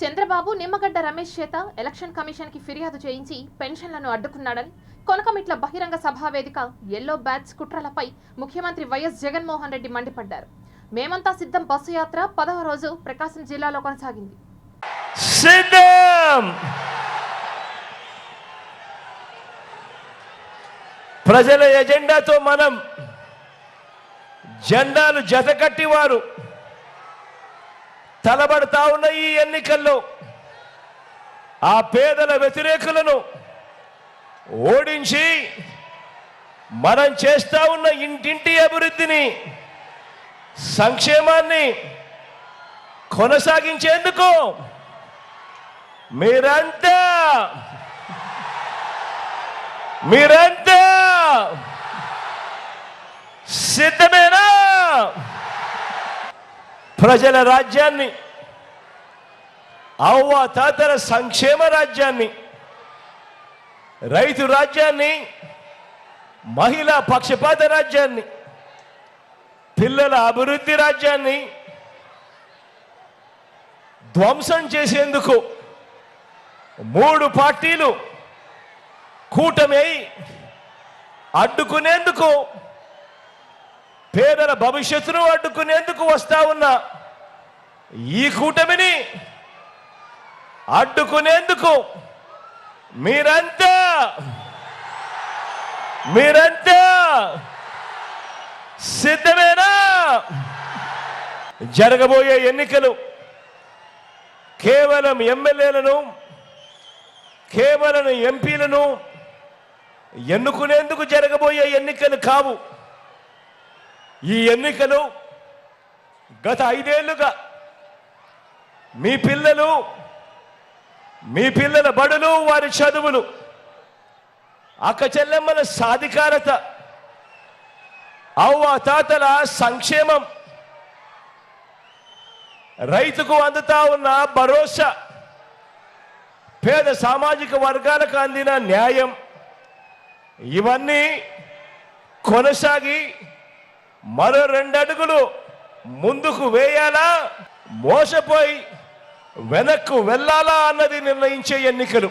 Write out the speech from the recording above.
చంద్రబాబు నిమ్మగడ్డ రమేష్ చేత ఎలక్షన్ కమిషన్కి ఫిర్యాదు చేయించి పెన్షన్లను అడ్డుకున్నాడని కొనకమిట్ల బహిరంగ సభా వేదిక ఎల్లో బ్యాచ్ కుట్రలపై ముఖ్యమంత్రి వైఎస్ జగన్మోహన్ రెడ్డి మండిపడ్డారు. మేమంతా సిద్ధం బస్సు యాత్ర పదవ రోజు ప్రకాశం జిల్లాలో కొనసాగింది. ప్రజల ఎజెండాతో మనం జెండాలు జతకట్టి వారు తలబడతా ఉన్న ఈ ఎన్నికల్లో ఆ పేదల వ్యతిరేకులను ఓడించి మనం చేస్తా ఉన్న ఇంటింటి అభివృద్ధిని సంక్షేమాన్ని కొనసాగించేందుకు మీరంతా మీరంతా సిద్ధమేనా? ప్రజల రాజ్యాన్ని అవ్వ తాతల సంక్షేమ రాజ్యాన్ని రైతు రాజ్యాన్ని మహిళా పక్షపాత రాజ్యాన్ని పిల్లల అభివృద్ధి రాజ్యాన్ని ధ్వంసం చేసేందుకు మూడు పార్టీలు కూటమి అడ్డుకునేందుకు పేదల భవిష్యత్తును అడ్డుకునేందుకు వస్తా ఉన్న ఈ కూటమిని అడ్డుకునేందుకు. మీరంతా. మీరంతా. సిద్ధమేనా? జరగబోయే ఎన్నికలు కేవలం ఎమ్మెల్యేలను కేవలం ఎంపీలను ఎన్నుకునేందుకు జరగబోయే ఎన్నికలు కావు. ఈ ఎన్నికలు గత ఐదేళ్ళుగా మీ పిల్లలు మీ పిల్లల బడులు వారి చదువులు. అక్క చెల్లెమ్మల సాధికారత. అవ్వ తాతల సంక్షేమం. రైతుకు అందుతా ఉన్న భరోసా. పేద సామాజిక వర్గాలకు అందిన న్యాయం. ఇవన్నీ కొనసాగి మరో రెండడుగులు ముందుకు వేయాలా? మోసపోయి వెనక్కు వెళ్ళాలా అన్నది నిర్ణయించే ఎన్నికలు.